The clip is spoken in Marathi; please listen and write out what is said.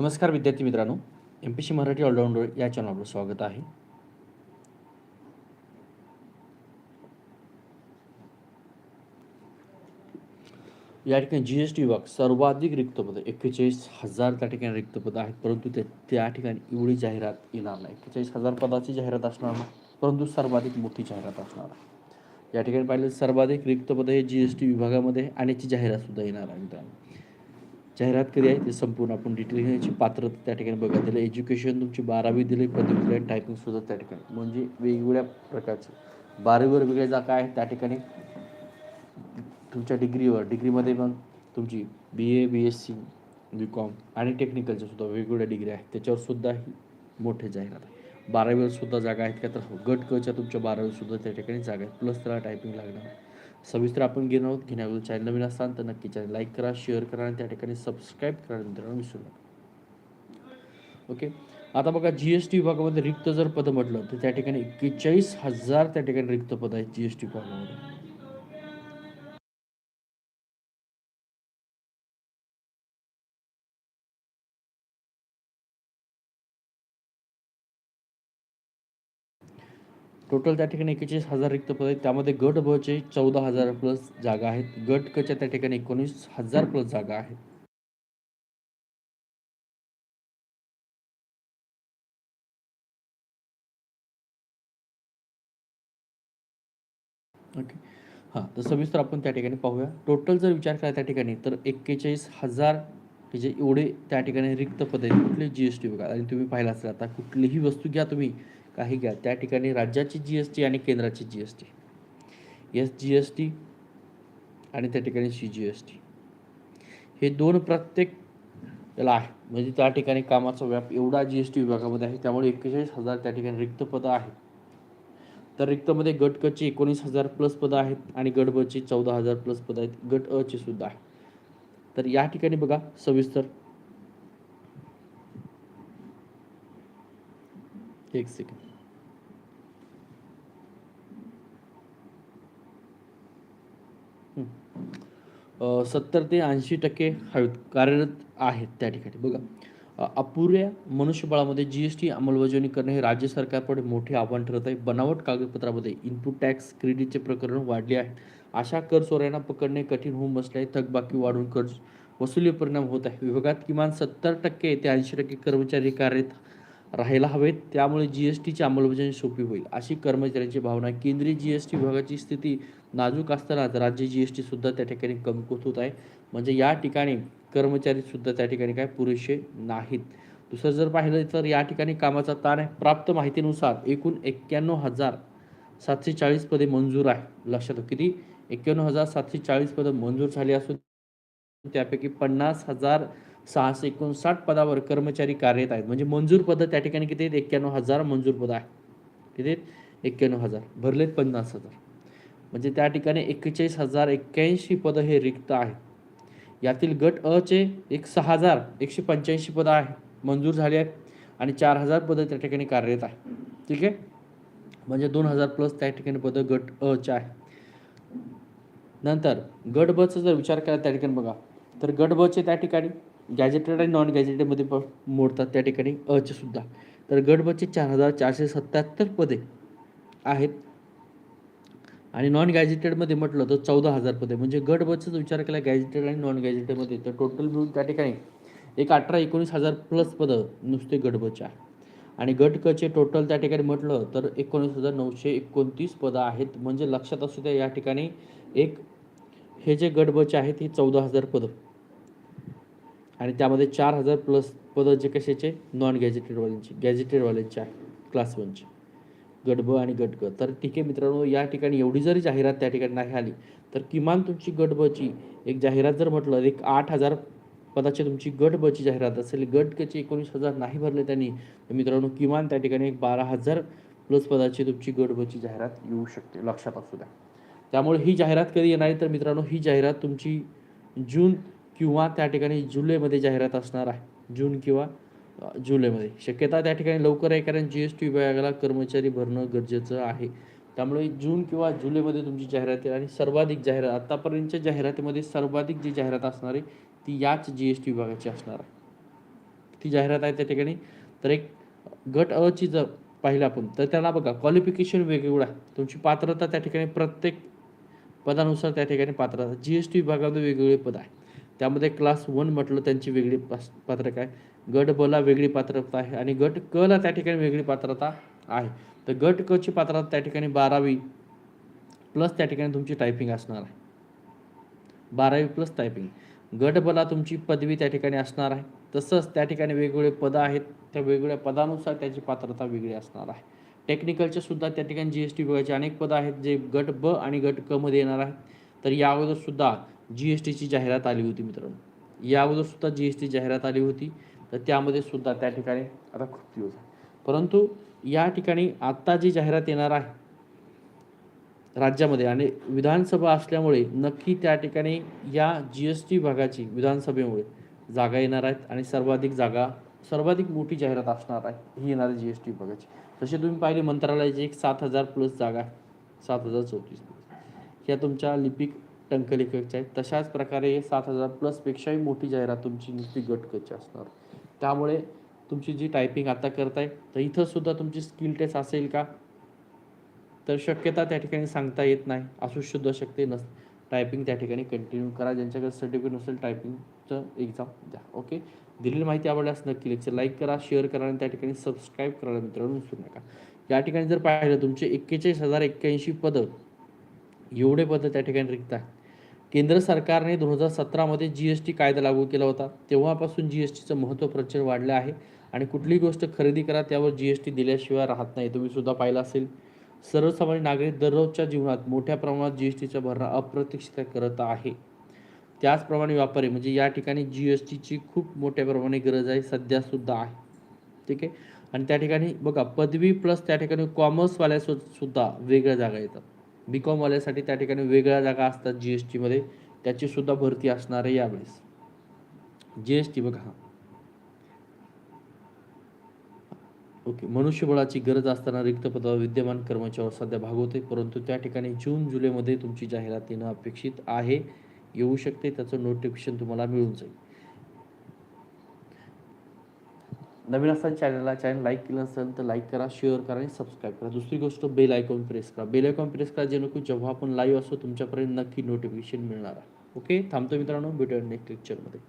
नमस्कार विद्यार्थी मित्रांनो M P C Marathi allrounder या चॅनलवर स्वागत आहे. या ठिकाणी जी एस टी विभाग सर्वाधिक रिक्त पदं एक्केचाळीस हजार त्या ठिकाणी रिक्त पदं आहेत परंतु ते त्या ठिकाणी एवढी जाहिरात येणार नाही. एक्केचाळीस हजार पदाची जाहिरात असणार नाही परंतु सर्वाधिक मोठी जाहिरात असणार आहे. या ठिकाणी पाहिलं सर्वाधिक रिक्त पदं हे जी एस टी विभागामध्ये आणि याची जाहिरातसुद्धा येणार आहे मित्रांनो. जाहिरात कधी आहे ते संपूर्ण आपण डिटेल घेण्याची पात्रता त्या ठिकाणी बघा. त्याला एज्युकेशन तुमची बारावी दिली पदवी दिली आणि टायपिंगसुद्धा त्या ठिकाणी. म्हणजे वेगवेगळ्या प्रकारचे. बारावीवर वेगळ्या जागा आहेत त्या ठिकाणी. तुमच्या डिग्रीवर डिग्रीमध्ये पण तुमची B A B S C B com आणि टेक्निकलच्या सुद्धा वेगवेगळ्या डिग्री आहेत. त्याच्यावर सुद्धा ही मोठे जाहिरात आहे बारावीवर सुद्धा जागा आहेत का तर हो, गट कच्या तुमच्या बारावीसुद्धा त्या ठिकाणी जागा आहेत. प्लस त्याला टायपिंग लागणार. आहे सविस्तर आपण घेणार आहोत. घेण्याबद्दल चॅनल नवीन असाल तर नक्की चॅनल लाईक करा शेअर करा आणि त्या ठिकाणी सबस्क्राईब करा मित्रांनो विसरू नका. ओके आता बघा जी एस टी विभागामध्ये रिक्त जर पदं म्हटलं तर त्या ठिकाणी एक्केचाळीस हजार त्या ठिकाणी रिक्त पद आहेत जी एस टी विभागामध्ये. टोटल त्या ठिकाणी एक्केचाळीस हजार रिक्त पद आहेत. त्यामध्ये गट बचे चौदा हजार प्लस जागा आहेत. गट कच्या त्या ठिकाणी एकोणीस हजार प्लस जागा आहेत. ओके हां तर सविस्तर आपण त्या ठिकाणी पाहूया. टोटल जर विचार केला त्या ठिकाणी तर एक्केचाळीस हजार जे एवढे त्या ठिकाणी रिक्त पद आहेत. कुठले जी एस टी बघा. आणि तुम्ही पाहिला असेल आता कुठलीही वस्तू घ्या तुम्ही काही घ्या. त्या ठिकाणी राज्याची जी एस टी आणि केंद्राची G S T S G S T आणि त्या ठिकाणी सी जी एस टी हे दोन प्रत्येक त्याला आहे. म्हणजे त्या ठिकाणी कामाचा व्याप एवढा जी एस टी विभागामध्ये आहे त्यामुळे एक्केचाळीस हजार त्या ठिकाणी रिक्त पदं आहेत. तर रिक्तमध्ये गट क एकोणीस हजार प्लस पदं आहेत आणि गट ब चौदा हजार प्लस पदं आहेत. गट अ सुद्धा आहे. तर या ठिकाणी बघा सविस्तर एक सेकंड सत्तर ते ऐंशी टक्के हवेत कार्यरत आहेत त्या ठिकाणी. बघा अपुऱ्या मनुष्यबळामध्ये जी एस टी अंमलबजावणी करणे हे राज्य सरकारपुढे मोठे आव्हान ठरत आहे. बनावट कागदपत्रामध्ये इनपुट टॅक्स क्रेडिटचे प्रकरण वाढले आहे अशा कर चोऱ्यांना पकडणे कठीण होऊन बसले आहे. थकबाकी वाढून कर्ज वसुली परिणाम होत आहे. विभागात किमान सत्तर टक्के ते ऐंशी टक्के कर्मचारी कार्यरत राहायला हवेत. त्यामुळे जी एस टीची अंमलबजावणी सोपी होईल अशी कर्मचाऱ्यांची भावना आहे. केंद्रीय जी एस टी विभागाची स्थिती नाजूक असतानाच राज्य जी एस टी सुद्धा त्या ठिकाणी कमकुवत होत आहे. म्हणजे या ठिकाणी कर्मचारीसुद्धा त्या ठिकाणी काय पुरेसे नाहीत. दुसरं जर पाहिलं तर या ठिकाणी कामाचा ताण आहे. प्राप्त माहितीनुसार एकूण एक्क्याण्णव हजार सातशे चाळीस पदे मंजूर आहे. लक्षात किती? एक्क्याण्णव हजार सातशे चाळीस पदं मंजूर झाली असून त्यापैकी पन्नास हजार सहाशे एकोणसाठ पदावर कर्मचारी कार्यरत आहेत. म्हणजे मंजूर पदं त्या ठिकाणी किती आहेत? एक्क्याण्णव हजार मंजूर पदं आहे किती आहेत? एक्क्याण्णव हजार. भरलेत पन्नास हजार. म्हणजे त्या ठिकाणी एक्केचाळीस हजार एक्क्याऐंशी पदं हे रिक्त आहेत. यातील गट अ चे एक सहा हजार एकशे पंच्याऐंशी पदं आहे. मंजूर झाली आहेत. आणि चार हजार पदं त्या ठिकाणी कार्यरत आहे ठीक आहे? म्हणजे दोन हजार प्लस त्या ठिकाणी पदं गट अ चे आहे नंतर गट बचा जर विचार केला त्या ठिकाणी बघा. तर गट बचे त्या ठिकाणी गॅजेटेड आणि नॉन गॅजेटेडमध्ये मोडतात त्या ठिकाणी अचे सुद्धा. तर गट चार हजार चारशे सत्याहत्तर पदे आहेत. आणि नॉन गॅजेटेडमध्ये म्हटलं तर चौदा हजार पदे. म्हणजे गटबचचा विचार केला गॅजेटेड आणि नॉन गॅजेटेडमध्ये तर टोटल मिळून त्या ठिकाणी एक अठरा एकोणीस हजार प्लस पदं नुसते गटबचे आहे आणि गट क टोटल त्या ठिकाणी म्हटलं तर एकोणीस हजार नऊशे एकोणतीस पदं आहेत. म्हणजे लक्षात असू द्या या ठिकाणी एक हे जे गटबचे आहेत हे चौदा हजार पदं. आणि त्यामध्ये चार हजार प्लस पदं जे कशाचे नॉन गॅजेटेडवाल्यांची गॅजेटेडवाल्यांची आहे क्लास वनची गट ब आणि गट ग. तर ठीक आहे मित्रांनो या ठिकाणी एवढी जरी जाहिरात त्या ठिकाणी नाही आली तर किमान तुमची गट बची एक जाहिरात जर म्हटलं एक आठ हजार पदाची तुमची गट बची जाहिरात असेल गट कचे एकोणीस हजार नाही भरले त्यांनी तर मित्रांनो किमान त्या ठिकाणी एक बारा हजार प्लस पदाची तुमची गट बची जाहिरात येऊ शकते लक्षात असू द्या. त्यामुळे ही जाहिरात कधी येणार तर मित्रांनो ही जाहिरात तुमची जून किंवा त्या ठिकाणी जुलैमध्ये जाहिरात असणार आहे. जून किंवा जुलैमध्ये. शक्यता त्या ठिकाणी लवकर आहे कारण जी एस टी विभागाला कर्मचारी भरणं गरजेचं आहे. त्यामुळे जून किंवा जुलैमध्ये तुमची जाहिरात येईल आणि सर्वाधिक जाहिरात आत्तापर्यंतच्या जाहिरातीमध्ये सर्वाधिक जी जाहिरात असणार आहे ती याच जी एस टी विभागाची असणार आहे. ती जाहिरात आहे त्या ठिकाणी. तर एक गट अची जर पाहिलं आपण तर त्याला बघा क्वालिफिकेशन वेगवेगळं आहे. तुमची पात्रता त्या ठिकाणी प्रत्येक पदानुसार त्या ठिकाणी पात्रता. जी एस टी विभागामध्ये वेगवेगळे पद आहे. त्यामध्ये क्लास वन म्हटलं त्यांची वेगळी पास पात्रता आहे गट बला वेगळी पात्रता आहे आणि गट क ला त्या ठिकाणी वेगळी पात्रता आहे. तर गट क ची पात्रता त्या ठिकाणी बारावी प्लस त्या ठिकाणी तुमची टायपिंग असणार आहे. बारावी प्लस टायपिंग गट बला तुमची पदवी त्या ठिकाणी असणार आहे. तसंच त्या ठिकाणी वेगवेगळे पदं आहेत. त्या वेगवेगळ्या पदानुसार त्याची पात्रता वेगळी असणार आहे. टेक्निकलचे सुद्धा त्या ठिकाणी जी एस टी विभागाचे अनेक पदं आहेत जे गट ब आणि गट क मध्ये येणार आहेत. तर या अगोदर सुद्धा जी एस टीची जाहिरात आली होती मित्रांनो. या सुद्धा जी एस टी जाहिरात आली होती. तर त्यामध्ये सुद्धा त्या ठिकाणी आता खूप दिवस आहे परंतु या ठिकाणी आत्ता जी जाहिरात येणार आहे राज्यामध्ये आणि विधानसभा असल्यामुळे नक्की त्या ठिकाणी या जी एस टी विभागाची विधानसभेमुळे जागा येणार आहेत आणि सर्वाधिक जागा सर्वाधिक मोठी जाहिरात असणार आहे ही येणार आहे जी एस टी विभागाची. तसे तुम्ही पाहिले मंत्रालयाची एक सात हजार प्लस जागा आहे. सात हजार चौतीस ह्या तुमच्या लिपिक टंकलेखकच्या आहेत. तशाच प्रकारे सात हजार प्लसपेक्षाही मोठी जाहिरात तुमची नुसती गटकची असणार. त्यामुळे तुमची जी टायपिंग आता करताय तर इथं सुद्धा तुमची स्किल टेस्ट असेल का? तर शक्यता त्या ठिकाणी सांगता येत नाही. असू सुद्धा शकते नस टायपिंग त्या ठिकाणी कंटिन्यू करा. ज्यांच्याकडे सर्टिफिकेट नसेल टायपिंगचं एक्झाम द्या. ओके दिलेली माहिती आवडल्यास नक्की लेक्चर लाईक करा शेअर करा आणि त्या ठिकाणी सबस्क्राईब करायला मित्रांनो विसरू नका. या ठिकाणी जर पाहिलं तुमचे एक्केचाळीस हजार एक्क्याऐंशी पदं एवढे पदं त्या ठिकाणी रिक्त आहे केंद्र सरकारने दोन हजार सतरामध्ये जी एस टी कायदा लागू केला होता. तेव्हापासून जी एस टीचं महत्त्व प्रचंड वाढलं आहे आणि कुठलीही गोष्ट खरेदी करा त्यावर जी एस टी दिल्याशिवाय राहत नाही. तुम्ही सुद्धा पाहिलं असेल. सर्वसामान्य नागरिक दररोजच्या जीवनात मोठ्या प्रमाणात जी एस टीचा भरणा अप्रत्यक्षित करत आहे. त्याचप्रमाणे व्यापारी म्हणजे या ठिकाणी जी एस टीची खूप मोठ्या प्रमाणे गरज आहे सध्यासुद्धा आहे. ठीक आहे? आणि त्या ठिकाणी बघा पदवी प्लस त्या ठिकाणी कॉमर्सवाल्या सु सुद्धा वेगळ्या जागा येतात. बी कॉमवाल्यासाठी त्या ठिकाणी वेगळ्या जागा असतात जी एस टीमध्ये त्याची सुद्धा भरती असणार आहे यावेळेस. जी एस टी बघा ओके मनुष्यबळाची गरज असताना रिक्त पदावर विद्यमान कर्मचाऱ्यावर सध्या भागवते परंतु त्या ठिकाणी जून जुलैमध्ये तुमची जाहिरात येणं अपेक्षित आहे. येऊ शकते त्याचं नोटिफिकेशन तुम्हाला मिळून जाईल. नवीन असताना चॅनलला चॅनल लाईक केलं असेल तर लाईक करा शेअर करा आणि सबस्क्राईब करा. दुसरी गोष्ट बेल आयकॉन प्रेस करा. बेल आयकॉन प्रेस करा जेणेकरून जेव्हा आपण लाईव्ह असो तुमच्यापर्यंत नक्की नोटिफिकेशन मिळणार आहे. ओके थांबतो मित्रांनो भेटूया नेक्स्ट लेक्चरमध्ये